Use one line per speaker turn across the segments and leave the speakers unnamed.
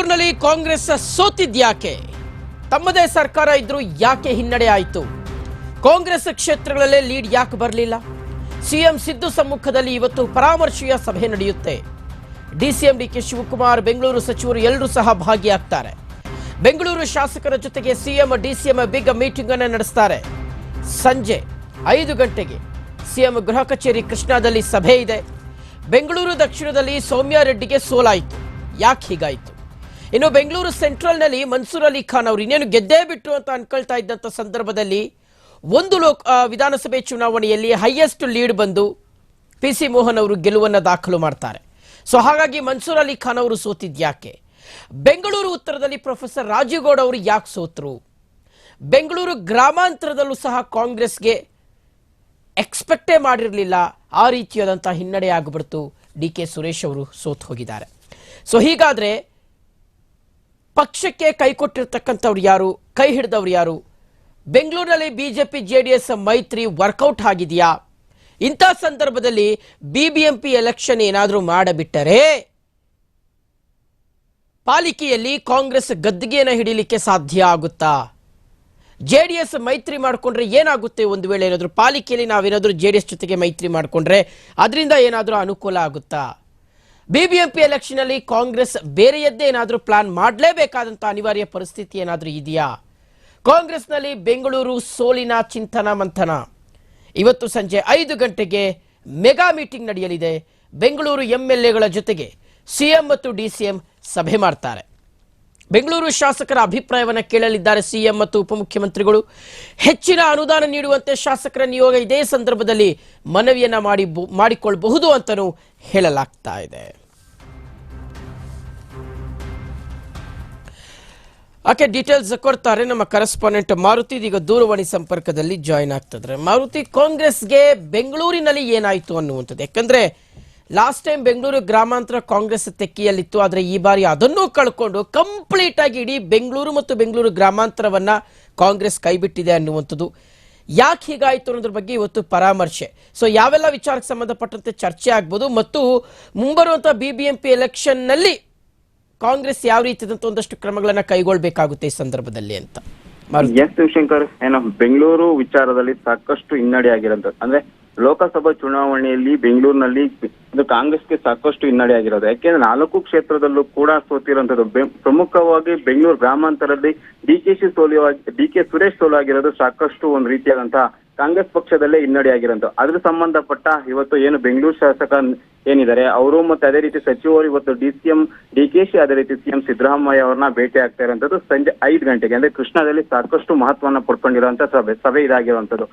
ಕಾಂಗ್ರೆಸ್ ಸೋತಿದ್ಯಾಕೆ? ತಮ್ಮದೇ ಸರ್ಕಾರ ಇದ್ರೂ ಯಾಕೆ ಹಿನ್ನಡೆ ಆಯಿತು? ಕಾಂಗ್ರೆಸ್ ಕ್ಷೇತ್ರಗಳಲ್ಲೇ ಲೀಡ್ ಯಾಕೆ ಬರಲಿಲ್ಲ? ಸಿಎಂ ಸಿದ್ದು ಸಮ್ಮುಖದಲ್ಲಿ ಇವತ್ತು ಪರಾಮರ್ಶೆಯ ಸಭೆ ನಡೆಯುತ್ತೆ. ಡಿಸಿಎಂ ಡಿಕೆ ಶಿವಕುಮಾರ್ ಬೆಂಗಳೂರು ಸಚಿವರು ಎಲ್ಲರೂ ಸಹ ಭಾಗಿಯಾಗ್ತಾರೆ. ಬೆಂಗಳೂರು ಶಾಸಕರ ಜೊತೆಗೆ ಸಿಎಂ, ಡಿಸಿಎಂ ಬಿಗ್ ಮೀಟಿಂಗ್ ಅನ್ನು ನಡೆಸ್ತಾರೆ. ಸಂಜೆ ಐದು ಗಂಟೆಗೆ ಸಿಎಂ ಗೃಹ ಕಚೇರಿ ಕೃಷ್ಣಾದಲ್ಲಿ ಸಭೆ ಇದೆ. ಬೆಂಗಳೂರು ದಕ್ಷಿಣದಲ್ಲಿ ಸೌಮ್ಯ ರೆಡ್ಡಿಗೆ ಸೋಲಾಯಿತು. ಯಾಕೆ ಹೀಗಾಯಿತು? ಇನ್ನು ಬೆಂಗಳೂರು ಸೆಂಟ್ರಲ್ನಲ್ಲಿ ಮನ್ಸೂರ್ ಅಲಿ ಖಾನ್ ಅವರು ಇನ್ನೇನು ಗೆದ್ದೇ ಬಿಟ್ರು ಅಂತ ಅನ್ಕೊಳ್ತಾ ಇದ್ದಂಥ ಸಂದರ್ಭದಲ್ಲಿ ಒಂದು ಲೋಕ ವಿಧಾನಸಭೆ ಚುನಾವಣೆಯಲ್ಲಿ ಹೈಯೆಸ್ಟ್ ಲೀಡ್ ಬಂದು ಪಿ ಸಿ ಮೋಹನ್ ಅವರು ಗೆಲುವನ್ನು ದಾಖಲು ಮಾಡ್ತಾರೆ. ಸೊ ಹಾಗಾಗಿ ಮನ್ಸೂರ್ ಅಲಿ ಖಾನ್ ಅವರು ಸೋತಿದ್ಯಾಕೆ ಬೆಂಗಳೂರು ಉತ್ತರದಲ್ಲಿ ಪ್ರೊಫೆಸರ್ ರಾಜೀವ್ಗೌಡ ಅವರು ಯಾಕೆ ಸೋತರು? ಬೆಂಗಳೂರು ಗ್ರಾಮಾಂತರದಲ್ಲೂ ಸಹ ಕಾಂಗ್ರೆಸ್ಗೆ ಎಕ್ಸ್ಪೆಕ್ಟೇ ಮಾಡಿರಲಿಲ್ಲ. ಆ ರೀತಿಯಾದಂಥ ಹಿನ್ನಡೆ ಆಗಿಬಿಡ್ತು. ಡಿ ಕೆ ಸುರೇಶ್ ಅವರು ಸೋತು ಹೋಗಿದ್ದಾರೆ. ಸೊ ಹೀಗಾದ್ರೆ ಪಕ್ಷಕ್ಕೆ ಕೈ ಕೊಟ್ಟಿರ್ತಕ್ಕಂಥವ್ರು ಯಾರು? ಕೈ ಹಿಡಿದವ್ರು ಯಾರು? ಬೆಂಗಳೂರಿನಲ್ಲಿ ಬಿಜೆಪಿ ಜೆ ಡಿ ಎಸ್ ಮೈತ್ರಿ ವರ್ಕೌಟ್ ಆಗಿದೆಯಾ? ಇಂಥ ಸಂದರ್ಭದಲ್ಲಿ ಬಿಬಿಎಂಪಿ ಎಲೆಕ್ಷನ್ ಏನಾದರೂ ಮಾಡಬಿಟ್ಟರೆ ಪಾಲಿಕೆಯಲ್ಲಿ ಕಾಂಗ್ರೆಸ್ ಗದ್ದಿಗೆಯನ್ನು ಹಿಡಿಲಿಕ್ಕೆ ಸಾಧ್ಯ ಆಗುತ್ತಾ? ಜೆ ಡಿ ಎಸ್ ಮೈತ್ರಿ ಮಾಡಿಕೊಂಡ್ರೆ ಏನಾಗುತ್ತೆ ಒಂದು ವೇಳೆ ಏನಾದರೂ ಪಾಲಿಕೆಯಲ್ಲಿ ನಾವೇನಾದರೂ ಜೆ ಡಿ ಎಸ್ ಜೊತೆಗೆ ಮೈತ್ರಿ ಮಾಡಿಕೊಂಡ್ರೆ ಅದರಿಂದ ಏನಾದರೂ ಅನುಕೂಲ ಆಗುತ್ತಾ? ಬಿಬಿಎಂಪಿ ಎಲೆಕ್ಷನಲ್ಲಿ ಕಾಂಗ್ರೆಸ್ ಬೇರೆಯದ್ದೇ ಏನಾದರೂ ಪ್ಲಾನ್ ಮಾಡಲೇಬೇಕಾದಂಥ ಅನಿವಾರ್ಯ ಪರಿಸ್ಥಿತಿ ಏನಾದರೂ ಇದೆಯಾ? ಕಾಂಗ್ರೆಸ್ನಲ್ಲಿ ಬೆಂಗಳೂರು ಸೋಲಿನ ಚಿಂತನ ಮಂಥನ. ಇವತ್ತು ಸಂಜೆ ಐದು ಗಂಟೆಗೆ ಮೆಗಾ ಮೀಟಿಂಗ್ ನಡೆಯಲಿದೆ. ಬೆಂಗಳೂರು ಎಂಎಲ್ಎಗಳ ಜೊತೆಗೆ ಸಿಎಂ ಮತ್ತು ಡಿಸಿಎಂ ಸಭೆ ಮಾಡ್ತಾರೆ. ಬೆಂಗಳೂರು ಶಾಸಕರ ಅಭಿಪ್ರಾಯವನ್ನು ಕೇಳಲಿದ್ದಾರೆ ಸಿಎಂ ಮತ್ತು ಉಪಮುಖ್ಯಮಂತ್ರಿಗಳು. ಹೆಚ್ಚಿನ ಅನುದಾನ ನೀಡುವಂತೆ ಶಾಸಕರ ನಿಯೋಗ ಇದೇ ಸಂದರ್ಭದಲ್ಲಿ ಮನವಿಯನ್ನ ಮಾಡಿ ಮಾಡಿಕೊಳ್ಳಬಹುದು ಅಂತಲೂ ಹೇಳಲಾಗ್ತಾ ಇದೆ. ಆಕೆ ಡೀಟೇಲ್ಸ್ ಕೊಡ್ತಾರೆ ನಮ್ಮ ಕರೆಸ್ಪಾಂಡೆಂಟ್ ಮಾರುತಿ ಈಗ ದೂರವಾಣಿ ಸಂಪರ್ಕದಲ್ಲಿ ಜಾಯಿನ್ ಆಗ್ತಿದ್ರೆ ಮಾರುತಿ, ಕಾಂಗ್ರೆಸ್ಗೆ ಬೆಂಗಳೂರಿನಲ್ಲಿ ಏನಾಯಿತು ಅನ್ನುವಂಥದ್ದು. ಯಾಕಂದ್ರೆ ಲಾಸ್ಟ್ ಟೈಮ್ ಬೆಂಗಳೂರು ಗ್ರಾಮಾಂತರ ಕಾಂಗ್ರೆಸ್ ತೆಕ್ಕಿಯಲ್ಲಿತ್ತು, ಆದರೆ ಈ ಬಾರಿ ಅದನ್ನೂ ಕಳ್ಕೊಂಡು ಕಂಪ್ಲೀಟ್ ಆಗಿ ಇಡೀ ಬೆಂಗಳೂರು ಮತ್ತು ಬೆಂಗಳೂರು ಗ್ರಾಮಾಂತರವನ್ನ ಕಾಂಗ್ರೆಸ್ ಕೈಬಿಟ್ಟಿದೆ ಅನ್ನುವಂಥದ್ದು. ಯಾಕೆ ಹೀಗಾಯಿತು ಅನ್ನೋದ್ರ ಬಗ್ಗೆ ಇವತ್ತು ಪರಾಮರ್ಶೆ. ಸೊ ಯಾವೆಲ್ಲ ವಿಚಾರಕ್ಕೆ ಸಂಬಂಧಪಟ್ಟಂತೆ ಚರ್ಚೆ ಆಗ್ಬೋದು ಮತ್ತು ಮುಂಬರುವಂತಹ ಬಿ ಬಿ ಎಂ ಎಲೆಕ್ಷನ್ನಲ್ಲಿ ಕಾಂಗ್ರೆಸ್ ಯಾವ ರೀತಿಯಾದಂಥ ಒಂದಷ್ಟು ಕ್ರಮಗಳನ್ನ ಕೈಗೊಳ್ಬೇಕಾಗುತ್ತೆ ಈ ಸಂದರ್ಭದಲ್ಲಿ ಅಂತ.
ಎಸ್ ಶಿವಶಂಕರ್. ಏನೋ ಬೆಂಗಳೂರು ವಿಚಾರದಲ್ಲಿ ಸಾಕಷ್ಟು ಹಿನ್ನಡೆ ಆಗಿರೋದು ಅಂದ್ರೆ ಲೋಕಸಭಾ ಚುನಾವಣೆಯಲ್ಲಿ ಬೆಂಗಳೂರಿನಲ್ಲಿ ಇದು ಕಾಂಗ್ರೆಸ್ಗೆ ಸಾಕಷ್ಟು ಹಿನ್ನಡೆ ಆಗಿರೋದು. ಯಾಕೆಂದ್ರೆ ನಾಲ್ಕು ಕ್ಷೇತ್ರದಲ್ಲೂ ಕೂಡ ಸೋತಿರುವಂತದ್ದು ಪ್ರಮುಖವಾಗಿ ಬೆಂಗಳೂರು ಗ್ರಾಮಾಂತರದಲ್ಲಿ ಡಿ ಕೆ ಶಿ ಸೋಲಿಯ ಡಿ ಕೆ ಸುರೇಶ್ ಸೋಲಾಗಿರೋದು ಸಾಕಷ್ಟು ಒಂದು ರೀತಿಯಾದಂತಹ ಕಾಂಗ್ರೆಸ್ ಪಕ್ಷದಲ್ಲೇ ಹಿನ್ನಡೆಯಾಗಿರೋದು ಅದ್ರ ಸಂಬಂಧಪಟ್ಟ ಇವತ್ತು ಏನು ಬೆಂಗಳೂರು ಶಾಸಕ ಏನಿದ್ದಾರೆ, ಅವರು ಮತ್ತೆ ಅದೇ ರೀತಿ ಸಚಿವರು ಇವತ್ತು D CM D K Shi, ಅದೇ ರೀತಿ ಸಿಎಂ ಸಿದ್ದರಾಮಯ್ಯ ಅವರನ್ನ ಭೇಟಿ ಆಗ್ತಾ ಇರುವಂತದ್ದು ಸಂಜೆ ಐದು ಗಂಟೆಗೆ. ಅಂದ್ರೆ ಕೃಷ್ಣದಲ್ಲಿ ಸಾಕಷ್ಟು ಮಹತ್ವವನ್ನ ಪಡ್ಕೊಂಡಿರುವಂತ ಸಭೆ ಸಭೆ ಇದಾಗಿರುವಂತದ್ದು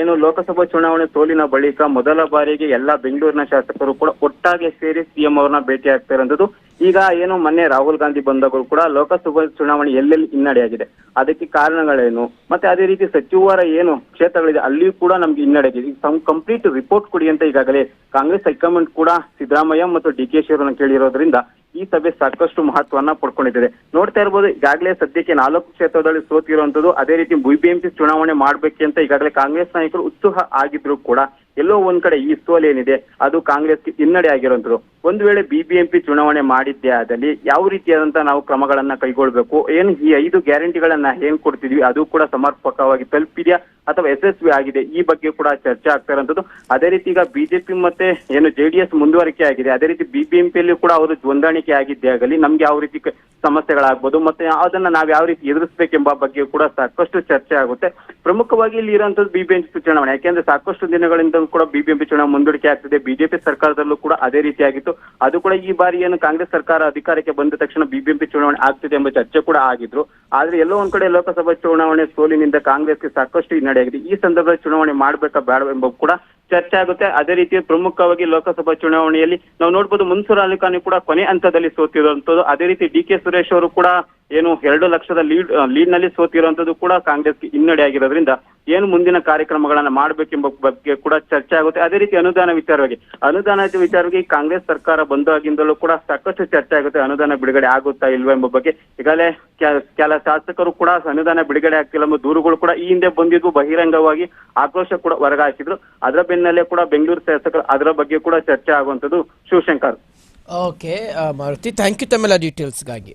ಏನು ಲೋಕಸಭಾ ಚುನಾವಣೆ ಸೋಲಿನ ಬಳಿಕ ಮೊದಲ ಬಾರಿಗೆ ಎಲ್ಲಾ ಬೆಂಗಳೂರಿನ ಶಾಸಕರು ಕೂಡ ಒಟ್ಟಾಗಿ ಸೇರಿ ಸಿಎಂ ಅವ್ರನ್ನ ಭೇಟಿ ಆಗ್ತಾ ಇರುವಂತದ್ದು ಈಗ ಏನು ಮೊನ್ನೆ ರಾಹುಲ್ ಗಾಂಧಿ ಬಂದಾಗಲೂ ಕೂಡ ಲೋಕಸಭಾ ಚುನಾವಣೆ ಎಲ್ಲೆಲ್ಲಿ ಹಿನ್ನಡೆಯಾಗಿದೆ? ಅದಕ್ಕೆ ಕಾರಣಗಳೇನು? ಮತ್ತೆ ಅದೇ ರೀತಿ ಸಚಿವರ ಏನು ಕ್ಷೇತ್ರಗಳಿದೆ, ಅಲ್ಲಿಯೂ ಕೂಡ ನಮ್ಗೆ ಹಿನ್ನಡೆ ಆಗಿದೆ ಕಂಪ್ಲೀಟ್ ರಿಪೋರ್ಟ್ ಕೊಡಿ ಅಂತ ಈಗಾಗಲೇ ಕಾಂಗ್ರೆಸ್ ಹೈಕಮಾಂಡ್ ಕೂಡ ಸಿದ್ದರಾಮಯ್ಯ ಮತ್ತು ಡಿ ಕೆ ಶಿವರನ್ನು ಕೇಳಿರೋದ್ರಿಂದ ಈ ಸಭೆ ಸಾಕಷ್ಟು ಮಹತ್ವವನ್ನ ಪಡ್ಕೊಂಡಿದ್ದಾರೆ ನೋಡ್ತಾ ಇರ್ಬೋದು, ಈಗಾಗಲೇ ಸದ್ಯಕ್ಕೆ ನಾಲ್ಕು ಕ್ಷೇತ್ರದಲ್ಲಿ ಸೋತಿರುವಂತದ್ದು, ಅದೇ ರೀತಿ ಬಿಬಿಎಂಪಿ ಚುನಾವಣೆ ಮಾಡ್ಬೇಕಂತ ಈಗಾಗಲೇ ಕಾಂಗ್ರೆಸ್ ನಾಯಕರು ಉತ್ಸುಹ ಆಗಿದ್ರು ಕೂಡ ಎಲ್ಲೋ ಒಂದ್ ಕಡೆ ಈ ಸೋಲ್ ಏನಿದೆ, ಅದು ಕಾಂಗ್ರೆಸ್ಗೆ ಹಿನ್ನಡೆ ಆಗಿರುವಂತದ್ದು ಒಂದು ವೇಳೆ ಬಿಬಿಎಂಪಿ ಚುನಾವಣೆ ಮಾಡಿದ್ದೇ ಆದಲ್ಲಿ ಯಾವ ರೀತಿಯಾದಂತ ನಾವು ಕ್ರಮಗಳನ್ನ ಕೈಗೊಳ್ಬೇಕು? ಏನು ಈ ಐದು ಗ್ಯಾರಂಟಿಗಳನ್ನ ಏನ್ ಕೊಡ್ತಿದ್ವಿ? ಅದು ಕೂಡ ಸಮರ್ಪಕವಾಗಿ ತಲುಪಿದ್ಯಾ ಅಥವಾ ಯಶಸ್ವಿ ಆಗಿದೆ? ಈ ಬಗ್ಗೆ ಕೂಡ ಚರ್ಚೆ ಆಗ್ತಾ ಇರುವಂತದ್ದು ಅದೇ ರೀತಿ ಈಗ ಬಿಜೆಪಿ ಮತ್ತೆ ಏನು ಜೆಡಿಎಸ್ ಮುಂದುವರಿಕೆ ಆಗಿದೆ. ಅದೇ ರೀತಿ ಬಿಬಿಎಂಪಿಯಲ್ಲಿ ಕೂಡ ಅವರು ಹೊಂದಾಣಿಕೆ ಆಗಿದ್ದೇ ಆಗಲಿ, ನಮ್ಗೆ ಯಾವ ರೀತಿ ಸಮಸ್ಯೆಗಳಾಗ್ಬೋದು. ಮತ್ತೆ ಅದನ್ನ ನಾವ್ ಯಾವ ರೀತಿ ಎದುರಿಸ್ಬೇಕೆಂಬ ಬಗ್ಗೆ ಕೂಡ ಸಾಕಷ್ಟು ಚರ್ಚೆ ಆಗುತ್ತೆ. ಪ್ರಮುಖವಾಗಿ ಇಲ್ಲಿ ಇರುವಂತದ್ದು ಬಿಬಿಎಂಪಿ ಚುನಾವಣೆ. ಯಾಕೆಂದ್ರೆ ಸಾಕಷ್ಟು ದಿನಗಳಿಂದ ಕೂಡ ಬಿಬಿಎಂಪಿ ಚುನಾವಣೆ ಮುಂದೂಡಿಕೆ ಆಗ್ತಿದೆ. ಬಿಜೆಪಿ ಸರ್ಕಾರದಲ್ಲೂ ಕೂಡ ಅದೇ ರೀತಿಯಾಗಿತ್ತು. ಅದು ಕೂಡ ಈ ಬಾರಿ ಏನು ಕಾಂಗ್ರೆಸ್ ಸರ್ಕಾರ ಅಧಿಕಾರಕ್ಕೆ ಬಂದ ತಕ್ಷಣ ಬಿಬಿಎಂಪಿ ಚುನಾವಣೆ ಆಗ್ತಿದೆ ಎಂಬ ಚರ್ಚೆ ಕೂಡ ಆಗಿದ್ರು. ಆದ್ರೆ ಎಲ್ಲೋ ಒಂದ್ ಕಡೆ ಲೋಕಸಭಾ ಚುನಾವಣೆ ಸೋಲಿನಿಂದ ಕಾಂಗ್ರೆಸ್ಗೆ ಸಾಕಷ್ಟು ಹಿನ್ನಡೆಯಾಗಿದೆ ಈ ಸಂದರ್ಭದಲ್ಲಿ ಚುನಾವಣೆ ಮಾಡ್ಬೇಕಾ ಎಂಬ ಕೂಡ ಚರ್ಚೆ ಆಗುತ್ತೆ. ಅದೇ ರೀತಿ ಪ್ರಮುಖವಾಗಿ ಲೋಕಸಭಾ ಚುನಾವಣೆಯಲ್ಲಿ ನಾವು ನೋಡ್ಬೋದು ಮನ್ಸೂರ್ ಅಲಿಖಾನ್ ಕೂಡ ಕೊನೆ ಹಂತದಲ್ಲಿ ಸೋತಿರುವಂತದ್ದು ಅದೇ ರೀತಿ ಡಿ ಕೆ ಸುರೇಶ್ ಅವರು ಕೂಡ ಏನು ಎರಡು ಲಕ್ಷದ ಲೀಡ್ ಲೀಡ್ನಲ್ಲಿ ಸೋತಿರುವಂತದ್ದು ಕೂಡ ಕಾಂಗ್ರೆಸ್ ಹಿನ್ನಡೆ ಆಗಿರೋದ್ರಿಂದ ಏನು ಮುಂದಿನ ಕಾರ್ಯಕ್ರಮಗಳನ್ನ ಮಾಡಬೇಕೆಂಬ ಬಗ್ಗೆ ಕೂಡ ಚರ್ಚೆ ಆಗುತ್ತೆ. ಅದೇ ರೀತಿ ಅನುದಾನ ವಿಚಾರವಾಗಿ ಅನುದಾನದ ವಿಚಾರವಾಗಿ ಕಾಂಗ್ರೆಸ್ ಸರ್ಕಾರ ಬಂದಾಗಿಂದಲೂ ಕೂಡ ಸಾಕಷ್ಟು ಚರ್ಚೆ ಆಗುತ್ತೆ. ಅನುದಾನ ಬಿಡುಗಡೆ ಆಗುತ್ತಾ ಇಲ್ವಾ ಎಂಬ ಬಗ್ಗೆ ಈಗಾಗಲೇ ಕೆಲ ಶಾಸಕರು ಕೂಡ ಅನುದಾನ ಬಿಡುಗಡೆ ಆಗ್ತಿಲ್ಲ ಎಂಬ ದೂರುಗಳು ಕೂಡ ಈ ಹಿಂದೆ ಬಂದಿದ್ದು. ಬಹಿರಂಗವಾಗಿ ಆಕ್ರೋಶ ಕೂಡ ಹೊರಗಾಕಿದ್ರು ಅದರ ಬೆನ್ನಲ್ಲೇ ಕೂಡ ಬೆಂಗಳೂರು ಶಾಸಕರು ಅದರ ಬಗ್ಗೆ ಕೂಡ ಚರ್ಚೆ ಆಗುವಂತದ್ದು Shivashankar.
Okay Maruti thank you ತಮ್ಮೆಲ್ಲ ಡೀಟೇಲ್ಸ್ಗಾಗಿ